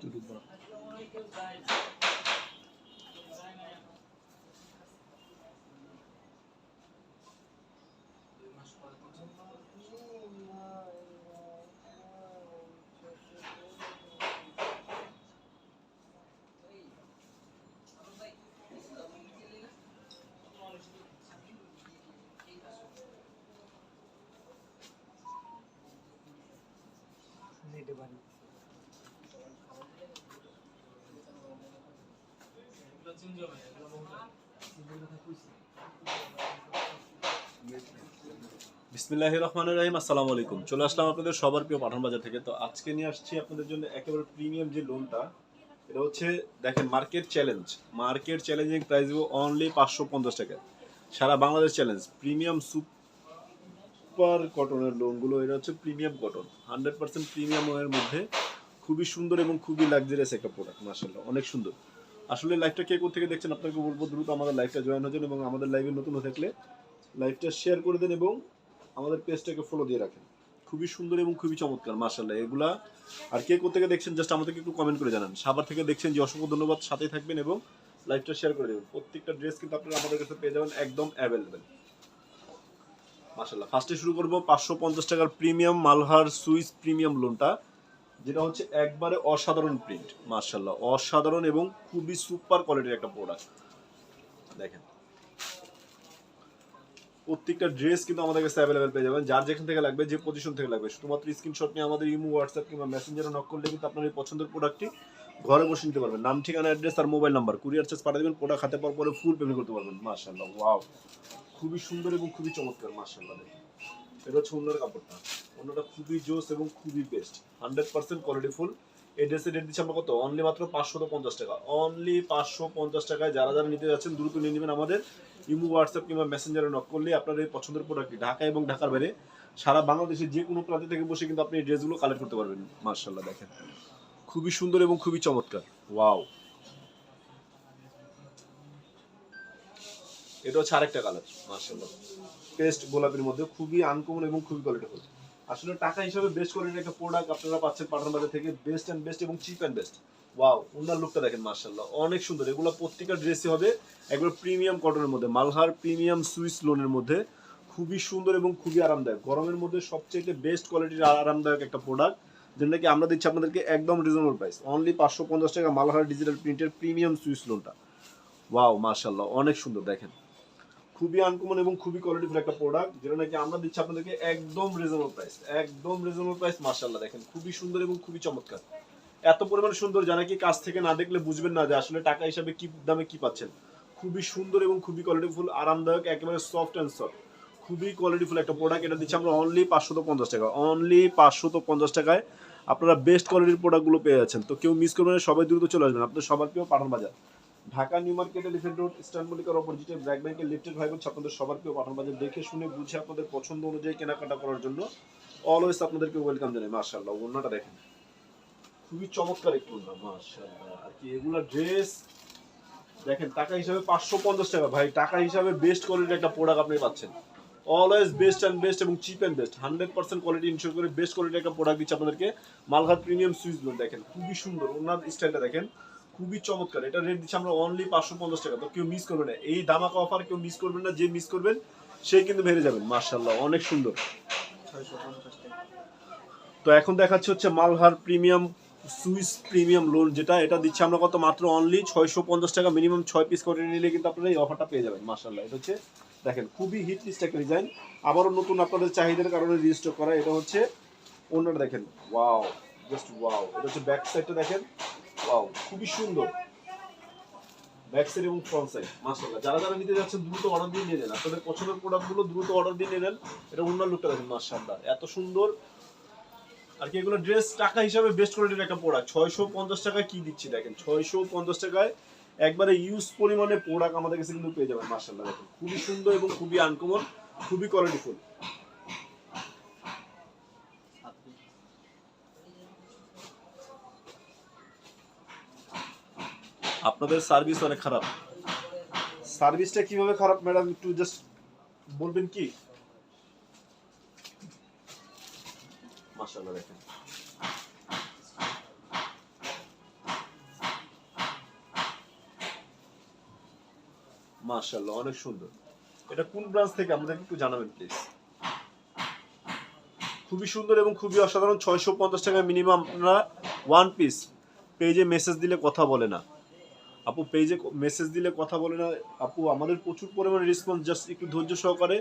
Tudo bom. নেটে বাড়ি বিসমিল্লাহ রহমান রহিম আসসালামু আলাইকুম। চলে আসলাম আপনাদের সবার প্রিয় পাঠান বাজার থেকে। তো আজকে নিয়ে আসছি আপনাদের জন্য একেবারে প্রিমিয়াম যে লোনটা এটা হচ্ছে দেখেন market challenge market challenging price দিব অনলি পাঁচশো পঞ্চাশ টাকা। সারা বাংলাদেশ চ্যালেঞ্জ প্রিমিয়াম সুপার কটনের লোনগুলো এটা হচ্ছে premium cotton hundred percent premium মধ্যে খুবই সুন্দর এবং খুবই লাক্সারিয়াস একটা প্রোডাক্ট মার্শাল্লাহ অনেক সুন্দর। আসলে লাইভটা কে থেকে দেখছেন আপনাকে বলব, দ্রুত আমাদের লাইভটা জয়েন হয়ে যান এবং আমাদের লাইভে নতুন হয়ে থাকলে লাইভটা শেয়ার করে দেন এবং আমাদের পেজটাকে ফলো দিয়ে রাখেন। খুবই সুন্দর এবং খুবই চমৎকার মার্শাল্লাহ এগুলা আর কে কোথেকে দেখছেন জাস্ট আমাদেরকে একটু কমেন্ট করে জানান। সাবার থেকে দেখছেন যে অসংখ্য ধন্যবাদ, সাথেই থাকবেন এবং লাইভটা শেয়ার করে দেবেন। প্রত্যেকটা ড্রেস কিন্তু আপনারা আমাদের কাছে পেয়ে যাবেন, একদম অ্যাভেলেবেল মার্শাল্লাহ ফার্স্টে শুরু করব পাঁচশো পঞ্চাশ টাকার প্রিমিয়াম মালহার সুইস প্রিমিয়াম লোনটা, যেটা হচ্ছে একবারে অসাধারণ প্রিন্ট মার্শাল্লাহ অসাধারণ এবং খুবই সুপার কোয়ালিটির একটা প্রোডাক্ট দেখেন। প্রত্যেকটা ড্রেস কিন্তু আমাদের কাছে অ্যাভেলেবেল পেয়ে যাবেন। যার যেখান থেকে লাগবে, যে পজিশন থেকে লাগবে। শুধুমাত্র স্ক্রিনশট নিয়ে আমাদের ইমো হোয়াটসঅ্যাপ কিংবা মেসেঞ্জারে নক করলে কিন্তু আপনার এই পছন্দের প্রোডাক্টটি ঘরে বসে নিতে পারবেন। নাম, ঠিকানা অ্যাড্রেস আর মোবাইল নাম্বার কুরিয়ার চার্জ পাঠিয়ে দেবেন প্রোডাক্ট হাতে পাওয়ার পরে ফুল পেমেন্ট করতে পারবেন। মার্শাল্লাহ ওয়াও খুবই সুন্দর এবং খুবই চমৎকার মার্শাল্লাহ দেখেন। এটা হচ্ছে অন্যের কাপড়টা। অন্যটা খুবই জোস এবং খুবই best hundred percent quality full এই ড্রেসের রেট দিচ্ছি আমরা কত? অনলি মাত্র পাঁচশো পঞ্চাশ টাকা। অনলি পাঁচশো পঞ্চাশ টাকায় যারা যারা নিতে যাচ্ছেন, দ্রুত নিয়ে নেবেন আমাদের ইমো হোয়াটসঅ্যাপ কিংবা মেসেঞ্জারে নক করলে আপনার এই পছন্দের প্রোডাক্টটি ঢাকা এবং ঢাকার বাইরে সারা বাংলাদেশে যে কোনো প্রান্তে থেকে বসে কিন্তু আপনি এই ড্রেসগুলো কালেক্ট করতে পারবেন। মার্শাল্লাহ দেখেন। খুবই সুন্দর এবং খুবই চমৎকার। ওয়াও এটা হচ্ছে আরেকটা কালার মার্শাল্লাহ পেস্ট গোলাপের মধ্যে খুবই আনকমন এবং খুবই কোয়ালিটিফুল আসলে টাকা হিসাবে বেস্ট কোয়ালিটির একটা প্রোডাক্ট আপনারা পাচ্ছেন পাঠান বাজার থেকে বেস্ট অ্যান্ড বেস্ট এবং চিপ অ্যান্ড বেস্ট ওয়াও ওনার লুকটা দেখেন মার্শাল্লাহ অনেক সুন্দর। এগুলো প্রত্যেকটা ড্রেসই হবে একবার প্রিমিয়াম কটনের মধ্যে, মালহার প্রিমিয়াম সুইস লোনের মধ্যে। খুবই সুন্দর এবং খুবই আরামদায়ক। গরমের মধ্যে সবচেয়ে বেস্ট কোয়ালিটির আর আরামদায়ক একটা প্রোডাক্ট যেটা কি আমরা দিচ্ছি আপনাদেরকে একদম রিজনেবল প্রাইস অনলি পাঁচশো পঞ্চাশ টাকা মালহার ডিজিটাল প্রিন্টের প্রিমিয়াম সুইস লোনটা ওয়াও মার্শাল্লাহ অনেক সুন্দর, দেখেন। খুবই আনকমন এবং খুবই কোয়ালিটিফুল একটা প্রোডাক্ট যেটা নাকি আমরা দিচ্ছি আপনাদেরকে একদম রিজনেবল প্রাইস একদম রিজনেবল প্রাইস মার্শাল্লাহ দেখেন, খুবই সুন্দর এবং খুবই চমৎকার। এত পরিমাণ সুন্দর যা নাকি কাছ থেকে না দেখলে বুঝবেন না যে আসলে টাকা হিসাবে কি দামে কি পাচ্ছেন। খুবই সুন্দর এবং খুবই কোয়ালিটিফুল আরামদায়ক, একেবারে সফট অ্যান্ড সফট খুবই কোয়ালিটিফুল একটা প্রোডাক্ট এটা দিচ্ছি আমরা অনলি পাঁচশো পঞ্চাশ টাকা অনলি পাঁচশো পঞ্চাশ টাকায় আপনারা বেস্ট কোয়ালিটির প্রোডাক্টগুলো পেয়ে যাচ্ছেন। তো কেউ মিস করবেন সবাই দ্রুত চলে আসবেন, আপনাদের সবার প্রিয় Pathan Bazar Dhaka, new market, elephant road, eastern মল্লিকার অপোজিটে ব্র্যাক ব্যাংকের লিফটেড ভাই বলছে আপনাদের সবার প্রিয় পাঠান বাজার দেখে শুনে বুঝে আপনাদের পছন্দ অনুযায়ী কেনাকাটা করার জন্য অলওয়েজ আপনাদেরকে ওয়েলকাম জানাই মার্শাল্লাহ অন্যটা দেখেন। খুবই চমৎকার একটু ওড়না মার্শাল্লাহ আর কি এগুলা ড্রেস দেখেন, টাকা হিসাবে পাঁচশো পঞ্চাশ টাকা, ভাই, টাকা হিসাবে বেস্ট কোয়ালিটির একটা প্রোডাক্ট আপনি পাচ্ছেন। অলওয়েজ বেস্ট অ্যান্ড বেস্ট এবং cheap and best hundred percent quality ensure করে বেস্ট কোয়ালিটির একটা প্রোডাক্ট দিচ্ছে আপনাদেরকে মালঘাট প্রিমিয়াম সুইচ দেখেন, খুবই সুন্দর ওনার স্টাইলটা দেখেন। খুবই চমৎকার। এটা রেট দিচ্ছি আমরা অনলি পাঁচশো পঞ্চাশ টাকা। তো কেউ মিস করবেন না। এই দামাকা অফার কেউ মিস করবেন না। যে মিস করবেন, সে কিন্তু হেরে যাবেন। মার্শাল্লাহ অনেক সুন্দর। তো এখন দেখাচ্ছে হচ্ছে Malhar premium swiss premium lawn যেটা, এটা দিচ্ছি আমরা কত? মাত্র অনলি ছয়শো পঞ্চাশ টাকা মিনিমাম ছয় পিস করে নিলে কিন্তু আপনারা এই অফারটা পেয়ে যাবেন। মার্শাল্লাহ এটা হচ্ছে, দেখেন, খুবই হিট লিস্ট একটা ডিজাইন আবারও নতুন আপনাদের চাহিদার কারণে রেজিস্টার করা। এটা হচ্ছে অন্যটা দেখেন ওয়াও জাস্ট ওয়াও এটা হচ্ছে ব্যাক সাইডটা দেখেন। ওয়াও খুবই সুন্দর। ব্যাক সাইড এবং ফ্রন্ট সাইড মাশাআল্লাহ। যারা যারা নিতে যাচ্ছেন, দ্রুত অর্ডার দিয়ে নিয়ে নেন। আপনাদের পছন্দের প্রোডাক্টগুলো দ্রুত অর্ডার দিয়ে নিয়ে নেন। এটা অন্য লুকটা দেখেন, মাশাআল্লাহ। এত সুন্দর। আর কি এগুলো ড্রেস টাকা হিসাবে বেস্ট কোয়ালিটির একটা প্রোডাক্ট ছয়শো পঞ্চাশ টাকায় কি দিচ্ছি দেখেন? ছয়শো পঞ্চাশ টাকায় একবারে ইউজ পরিমাণে প্রোডাক্ট আমাদের কাছে কিন্তু পেয়ে যাবেন মার্শাল্লাহ দেখেন, খুবই সুন্দর এবং খুবই আনকমন খুবই কোয়ালিটিফুল আপনাদের সার্ভিস অনেক খারাপ। সার্ভিসটা কীভাবে খারাপ ম্যাডাম একটু জাস্ট বলবেন কি? মাশাআল্লাহ দেখেন। মাশাআল্লাহ অনেক সুন্দর। এটা কোন ব্রাঞ্চ থেকে? আমাদেরকে একটু জানাবেন প্লিজ খুবই সুন্দর এবং খুবই অসাধারণ। ছয়শো পঞ্চাশ টাকা মিনিমাম আপনারা ওয়ান পিস পেজে মেসেজ দিলে কথা বলে না। আপু পেজে মেসেজ দিলে কথা বলে না। আপু, আমাদের প্রচুর পরিমাণে রেসপন্স জাস্ট একটু ধৈর্য সহকারে।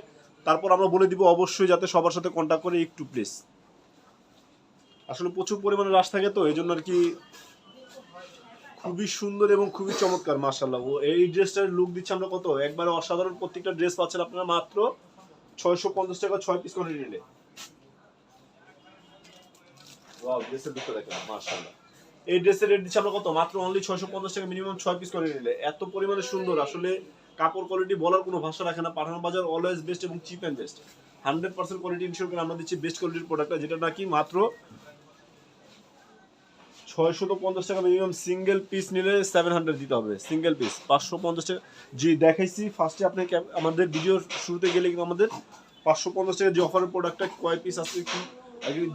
তারপর আমরা বলে দিব অবশ্যই যাতে সবার সাথে কন্ট্যাক্ট করে একটু প্লিজ আসলে প্রচুর পরিমাণে রাশ থাকে তো এই জন্য আর কি খুবই সুন্দর এবং খুবই চমৎকার মার্শাল্লাহ ও, এই ড্রেসটার লুক দিচ্ছে আমরা কত? একবারে অসাধারণ প্রত্যেকটা ড্রেস পাচ্ছেন আপনারা মাত্র ছয়শো পঞ্চাশ টাকা ছয় পিস করে নিলে। ওয়াও ড্রেসের লুকটা দেখেন মার্শাল্লাহ এই ড্রেসের রেট দিচ্ছে আমরা কত? মাত্র অনলি ছয়শো পঞ্চাশ টাকা মিনিমাম ছয় পিস করে নিলে। এত পরিমাণে সুন্দর। আসলে কাপড় কোয়ালিটি বলার কোনো ভাষা রাখে না। পাঠানো বাজার অলওয়েজ বেস্ট এবং cheap and best hundred percent quality ensure করে আমরা দিচ্ছি বেস্ট কোয়ালিটির প্রোডাক্টটা যেটা নাকি মাত্র ছয়শত পঞ্চাশ টাকা মিনিমাম সিঙ্গেল পিস নিলে সেভেন হান্ড্রেড দিতে হবে। সিঙ্গেল পিস পাঁচশো পঞ্চাশ টাকা। জি, দেখাইছি। ফার্স্টে আপনি আমাদের ভিডিওর শুরুতে গেলে কিন্তু আমাদের পাঁচশো পঞ্চাশ টাকা যে অফারের প্রোডাক্টটা কয় পিস আছে কি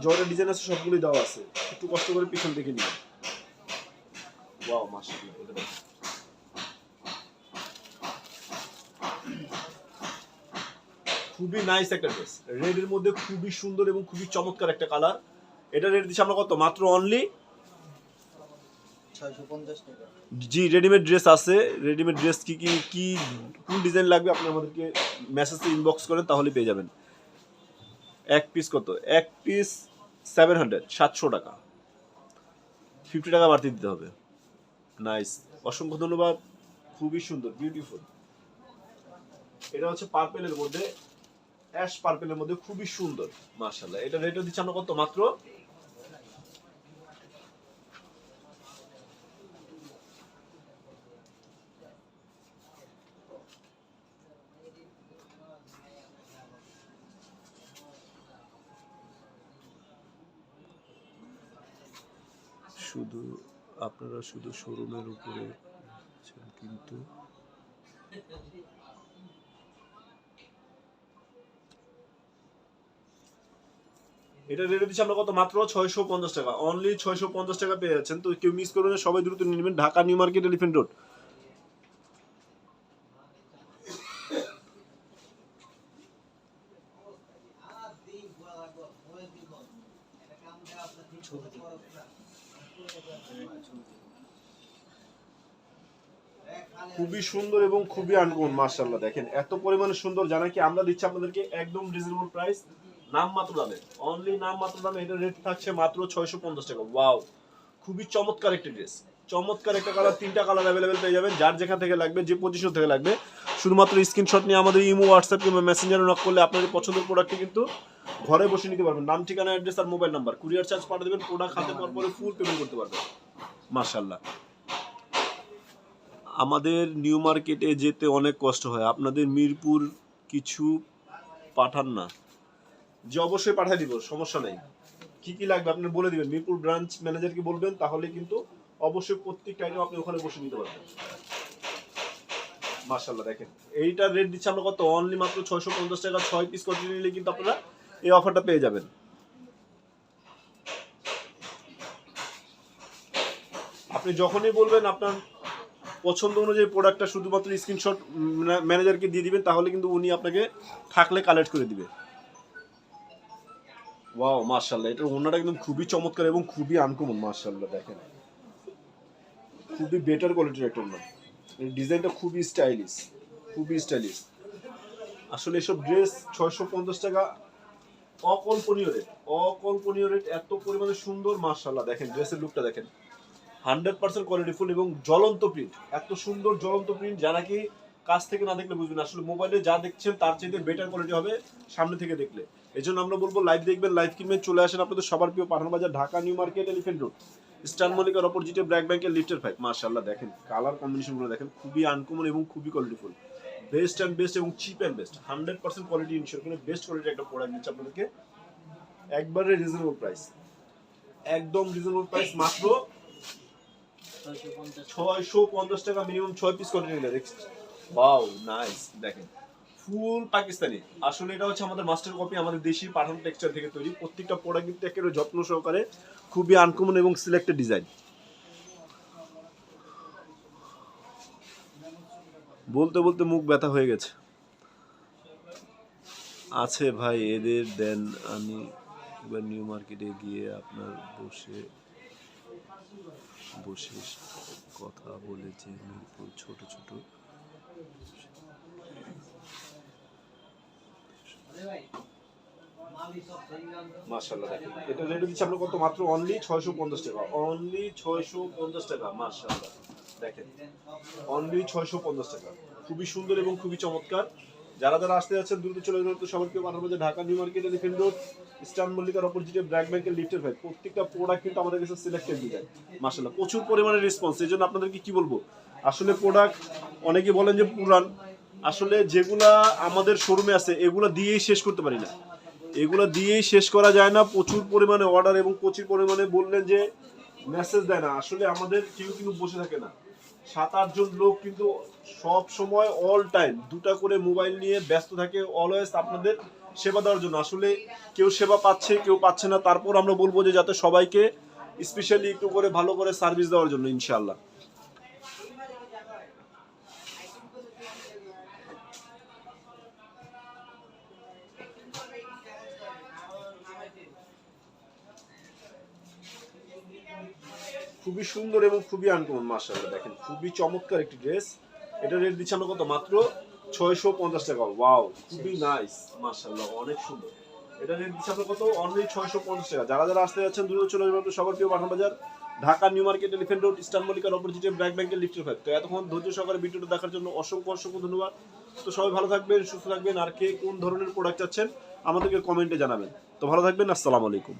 জয়ের ডিজাইন আছে সবগুলোই দেওয়া আছে। একটু কষ্ট করে পিছন দেখে নিন। ওয়াও মাশাআল্লাহ খুবই নাইস একটা ড্রেস। রেডের মধ্যে খুবই সুন্দর এবং খুবই চমৎকার একটা কালার। এটা রেট দিচ্ছি আমরা কত? মাত্র অনলি জি রেডিমেড ড্রেস আছে। রেডিমেড ড্রেস কি কি কি কোন ডিজাইন লাগবে আপনি আমাদেরকে মেসেজে ইনবক্স করেন তাহলে পেয়ে যাবেন। এক পিস কত? এক পিস সেভেন হান্ড্রেড সাতশো টাকা। ফিফটি টাকা বাড়তি দিতে হবে। নাইস অসংখ্য ধন্যবাদ। খুবই সুন্দর বিউটিফুল এটা হচ্ছে পার্পেলের মধ্যে অ্যাশ পার্পেলের মধ্যে খুবই সুন্দর মার্শাল্লাহ এটা রেটও দিচ্ছে আমরা কত? মাত্র শুধু আপনারা শুধু শোরুমের উপরে কিন্তু এটা রেটে দিচ্ছি আমরা কত? মাত্র ছয়শো পঞ্চাশ টাকা। অনলি ছয়শো পঞ্চাশ টাকা পেয়ে যাচ্ছেন। তো কেউ মিস করবেন সবাই দ্রুত নিয়ে নেবেন। Dhaka new market elephant road খুবই সুন্দর এবং খুবই আনকমন মার্শাল্লাহ দেখেন, এত পরিমাণে সুন্দর জানা কি আমরা দিচ্ছি আপনাদেরকে একদম রিজনেবল প্রাইস নাম মাত্র দামে। অনলি নাম মাত্র দামে এটা রেট থাকছে মাত্র ছয়শো পঞ্চাশ টাকা। ওয়াও খুবই চমৎকার একটা ড্রেস চমৎকার একটা কালার তিনটা কালার অ্যাভেলেবেল পেয়ে যাবেন। যার যেখান থেকে লাগবে, যে পজিশন থেকে লাগবে, শুধুমাত্র স্ক্রিনশট নিয়ে আমাদের ইমো হোয়াটসঅ্যাপ কিংবা মেসেঞ্জারে নক করলে আপনাদের পছন্দের প্রোডাক্টটি কিন্তু ঘরে বসে নিতে পারবেন। নাম, ঠিকানা অ্যাড্রেস আর মোবাইল নাম্বার কুরিয়ার চার্জ পাঠিয়ে দেবেন প্রোডাক্ট হাতে পর পরে ফুল পেমেন্ট করতে পারবেন। মার্শাল্লাহ আমাদের নিউ মার্কেটে যেতে অনেক কষ্ট হয়। আপনাদের মিরপুর কিছু পাঠান না। যে অবশ্যই পাঠিয়ে দিব, সমস্যা নেই। কি কি লাগবে আপনি বলে দিবেন। মিরপুর ব্রাঞ্চ ম্যানেজারকে বলবেন, তাহলে কিন্তু অবশ্যই প্রত্যেকটা আইটেম আপনি ওখানে বসে নিতে পারবেন। মার্শাল্লাহ দেখেন। এইটার রেট দিচ্ছে আমরা কত? অনলি মাত্র ছয়শো পঞ্চাশ টাকা, ছয় পিস করে নিলে কিন্তু আপনারা এই অফারটা পেয়ে যাবেন। আপনি যখনই বলবেন আপনার পছন্দ অনুযায়ী প্রোডাক্টটা শুধুমাত্র স্ক্রিনশট ম্যানেজারকে দিয়ে দিবেন, তাহলে কিন্তু উনি আপনাকে থাকলে কালেক্ট করে দিবে। ওয়াও মার্শাল্লাহ এটার ওনাটা একদম খুবই চমৎকার এবং খুবই আনকমন মার্শাল্লাহ দেখেন। খুবই বেটার কোয়ালিটির একটা ওনা এর ডিজাইনটা খুবই স্টাইলিশ খুবই স্টাইলিশ আসলে এসব ড্রেস ছয়শো পঞ্চাশ টাকা অকল্পনীয় রেট অকল্পনীয় রেট এত পরিমাণে সুন্দর মার্শাল্লাহ দেখেন ড্রেসের লুকটা দেখেন। হান্ড্রেড পার্সেন্ট কোয়ালিটিফুল এবং জ্বলন্ত প্রিন্ট এত সুন্দর জ্বলন্ত প্রিন্ট যারা কি কাছ থেকে না দেখলে বুঝবেন আসলে মোবাইলে যা দেখছেন, তার চাইতে বেটার কোয়ালিটি হবে সামনে থেকে দেখলে। এই জন্য আমরা বলব লাইভ দেখবেন লাইভ কিনবেন, চলে আসেন আপনাদের সবার প্রিয় Pathan Bazar, Dhaka, new market elephant road eastern মলিকার অপোজিটে ব্র্যাক ব্যাংকের লিফটের ফাইভ মার্শাল্লাহ দেখেন কালার কম্বিনেশনগুলো দেখেন, খুবই আনকমন এবং খুবই কোয়ালিটিফুল বেস্ট অ্যান্ড বেস্ট এবং cheap and best hundred percent quality ensure করে বেস্ট কোয়ালিটি একটা প্রোডাক্ট দিচ্ছে আপনাদেরকে। একবারে রিজনেবল প্রাইস একদম রিজনেবল প্রাইস মাত্র ছয়শো পঞ্চাশ টাকা মিনিমাম ছয় পিস করে নিলে। ওয়াও নাইস দেখেন ফুল পাকিস্তানি। আসলে এটা হচ্ছে আমাদের মাস্টার কপি আমাদের দেশি পাঠান টেক্সচার থেকে তৈরি। প্রত্যেকটা প্রোডাক্ট কিন্তু একেবারে যত্ন সহকারে, খুবই আনকমন এবং সিলেক্টেড ডিজাইন বলতে বলতে মুখ ব্যথা হয়ে গেছে। আছে ভাই, এদের দেন আমি এবার নিউ মার্কেটে গিয়ে আপনার বসে বসে কথা বলেছে মিরপুর ছোট ছোট। দেখেন, এটা রেট দিচ্ছে আমরা কত? মাত্র অনলি 650 টাকা অনলি 650 টাকা, মাশাআল্লাহ। দেখেন। অনলি 650 টাকা। খুবই সুন্দর এবং খুবই চমৎকার। যারা যারা আসতে যাচ্ছেন, দ্রুত চলে যাবেন সবাইকে পাঠানো যে Dhaka, new market, elephant road eastern মল্লিকার অপোজিটে ব্র্যাক ব্যাংকের লিফটের ভাই প্রত্যেকটা প্রোডাক্ট কিন্তু আমাদের কাছে সিলেক্টেড ডিজাইন মাশাআল্লাহ, প্রচুর পরিমাণে রেসপন্স এই জন্য আপনাদেরকে কি বলব? আসলে প্রোডাক্ট অনেকে বলেন যে পুরান। আসলে যেগুলা আমাদের শোরুমে আছে, এগুলা দিয়েই শেষ করতে পারি না। এগুলো দিয়েই শেষ করা যায় না। প্রচুর পরিমাণে অর্ডার এবং প্রচুর পরিমাণে বললেন যে মেসেজ দেয় না। আসলে আমাদের কেউ কিন্তু বসে থাকে না। সাত আটজন লোক কিন্তু সব সময় অল টাইম দুটা করে মোবাইল নিয়ে ব্যস্ত থাকে অলওয়েজ আপনাদের সেবা দেওয়ার জন্য। আসলে কেউ সেবা পাচ্ছে, কেউ পাচ্ছে না। তারপর আমরা বলব যে যাতে সবাইকে স্পেশালি একটু করে ভালো করে সার্ভিস দেওয়ার জন্য, ইনশাআল্লাহ। খুবই সুন্দর এবং খুবই আনকমন মার্শাল্লাহ দেখেন, খুবই চমৎকার একটি ড্রেস। এটা রেট দিচ্ছে আমরা কত? মাত্র ছয়শো পঞ্চাশ টাকা। ওয়াও খুবই নাইস মার্শাল্লাহ অনেক সুন্দর। এটা রেট দিচ্ছে আমরা কত? অনলি ছয়শো পঞ্চাশ টাকা। যারা যারা আসতে যাচ্ছেন দ্রুত চলে যাবেন সবার প্রিয় Pathan Bazar, Dhaka, new market elephant road, eastern মল্লিকার অপোজিটে ব্র্যাক ব্যাংকের লিফটের ফাইভ তো এতক্ষণ ধৈর্য সহকারে ভিডিওটা দেখার জন্য অসংখ্য অসংখ্য ধন্যবাদ। তো সবাই ভালো থাকবেন, সুস্থ থাকবেন, আর কে কোন ধরনের প্রোডাক্ট চাচ্ছেন, আমাদেরকে কমেন্টে জানাবেন। তো ভালো থাকবেন, আসসালামু আলাইকুম।